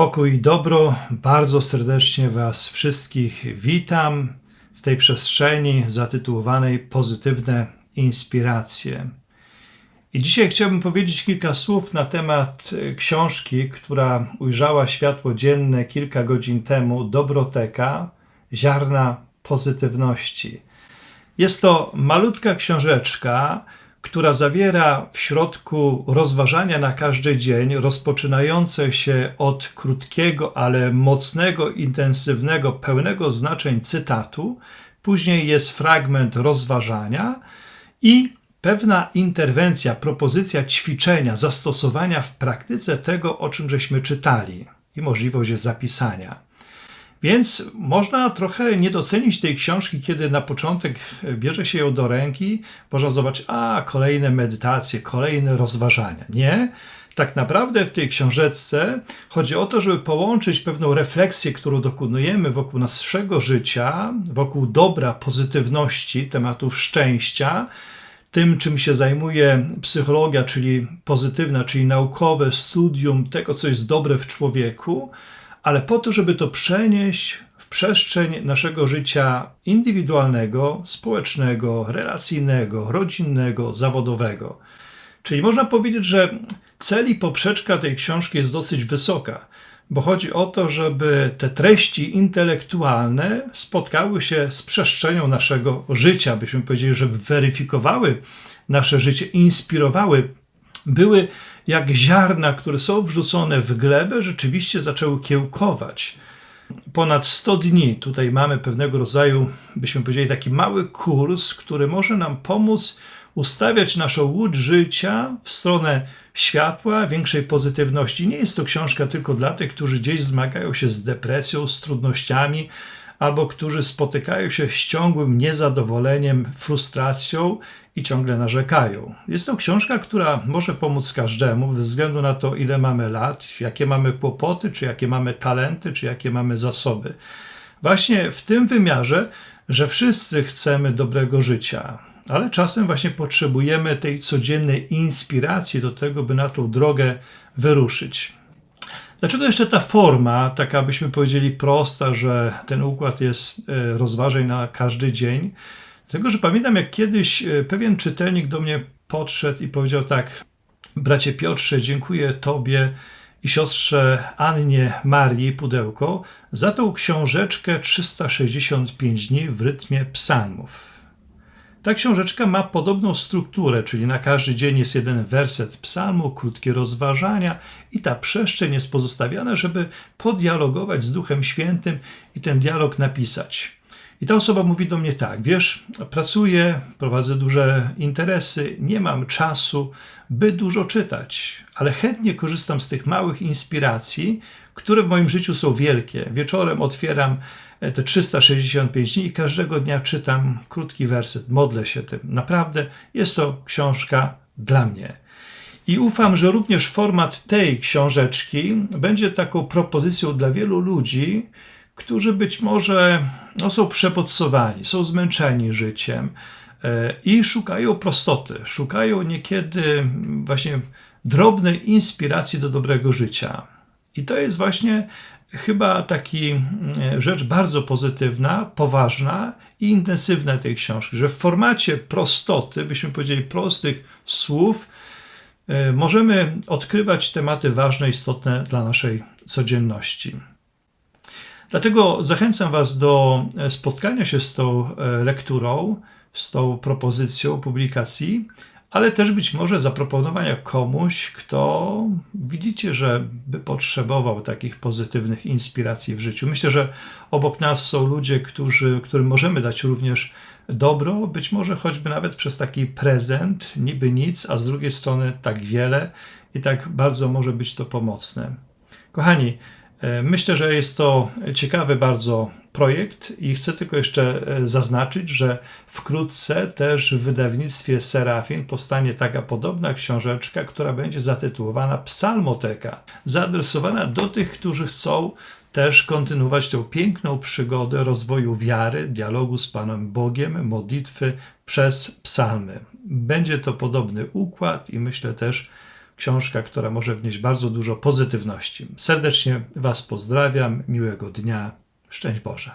Pokój i dobro, bardzo serdecznie Was wszystkich witam w tej przestrzeni zatytułowanej Pozytywne Inspiracje. I dzisiaj chciałbym powiedzieć kilka słów na temat książki, która ujrzała światło dzienne kilka godzin temu, Dobroteka, Ziarna Pozytywności. Jest to malutka książeczka, która zawiera w środku rozważania na każdy dzień, rozpoczynające się od krótkiego, ale mocnego, intensywnego, pełnego znaczeń cytatu. Później jest fragment rozważania i pewna interwencja, propozycja ćwiczenia, zastosowania w praktyce tego, o czym żeśmy czytali i możliwość zapisania. Więc można trochę nie docenić tej książki, kiedy na początek bierze się ją do ręki, można zobaczyć, a kolejne medytacje, kolejne rozważania. Nie. Tak naprawdę w tej książeczce chodzi o to, żeby połączyć pewną refleksję, którą dokonujemy wokół naszego życia, wokół dobra, pozytywności, tematów szczęścia, tym, czym się zajmuje psychologia, czyli pozytywna, czyli naukowe studium tego, co jest dobre w człowieku, ale po to, żeby to przenieść w przestrzeń naszego życia indywidualnego, społecznego, relacyjnego, rodzinnego, zawodowego. Czyli można powiedzieć, że cel i poprzeczka tej książki jest dosyć wysoka, bo chodzi o to, żeby te treści intelektualne spotkały się z przestrzenią naszego życia, byśmy powiedzieli, żeby weryfikowały nasze życie, inspirowały były jak ziarna, które są wrzucone w glebę, rzeczywiście zaczęły kiełkować. Ponad 100 dni tutaj mamy pewnego rodzaju, byśmy powiedzieli, taki mały kurs, który może nam pomóc ustawiać naszą łódź życia w stronę światła, większej pozytywności. Nie jest to książka tylko dla tych, którzy gdzieś zmagają się z depresją, z trudnościami, albo którzy spotykają się z ciągłym niezadowoleniem, frustracją i ciągle narzekają. Jest to książka, która może pomóc każdemu, bez względu na to, ile mamy lat, jakie mamy kłopoty, czy jakie mamy talenty, czy jakie mamy zasoby. Właśnie w tym wymiarze, że wszyscy chcemy dobrego życia, ale czasem właśnie potrzebujemy tej codziennej inspiracji do tego, by na tą drogę wyruszyć. Dlaczego jeszcze ta forma, taka byśmy powiedzieli prosta, że ten układ jest e, rozważeń na każdy dzień? Dlatego, że pamiętam, jak kiedyś e, pewien czytelnik do mnie podszedł i powiedział tak: Bracie Piotrze, dziękuję Tobie i siostrze Annie Marii Pudełko za tą książeczkę 365 dni w rytmie psalmów. Ta książeczka ma podobną strukturę, czyli na każdy dzień jest jeden werset psalmu, krótkie rozważania i ta przestrzeń jest pozostawiana, żeby podialogować z Duchem Świętym i ten dialog napisać. I ta osoba mówi do mnie tak: Wiesz, pracuję, prowadzę duże interesy, nie mam czasu, by dużo czytać, ale chętnie korzystam z tych małych inspiracji, które w moim życiu są wielkie. Wieczorem otwieram e, te 365 dni i każdego dnia czytam krótki werset, modlę się tym. Naprawdę jest to książka dla mnie. I ufam, że również format tej książeczki będzie taką propozycją dla wielu ludzi, którzy być może no, są przepodsowani, są zmęczeni życiem e, i szukają prostoty, szukają niekiedy właśnie drobnej inspiracji do dobrego życia. I to jest właśnie chyba taki mm, rzecz bardzo pozytywna, poważna i intensywna tej książki, że w formacie prostoty, byśmy powiedzieli prostych słów, e, możemy odkrywać tematy ważne, istotne dla naszej codzienności. Dlatego zachęcam Was do e, spotkania się z tą e, lekturą, z tą propozycją publikacji, ale też być może zaproponowania komuś, kto widzicie, że by potrzebował takich pozytywnych inspiracji w życiu. Myślę, że obok nas są ludzie, którzy, którym możemy dać również dobro, być może choćby nawet przez taki prezent, niby nic, a z drugiej strony tak wiele i tak bardzo może być to pomocne. Kochani, myślę, że jest to ciekawy bardzo projekt i chcę tylko jeszcze e, zaznaczyć, że wkrótce też w wydawnictwie Serafin powstanie taka podobna książeczka, która będzie zatytułowana Psalmoteka, zaadresowana do tych, którzy chcą też kontynuować tę piękną przygodę rozwoju wiary, dialogu z Panem Bogiem, modlitwy przez psalmy. Będzie to podobny układ i myślę też, książka, która może wnieść bardzo dużo pozytywności. Serdecznie Was pozdrawiam, miłego dnia, szczęść Boże.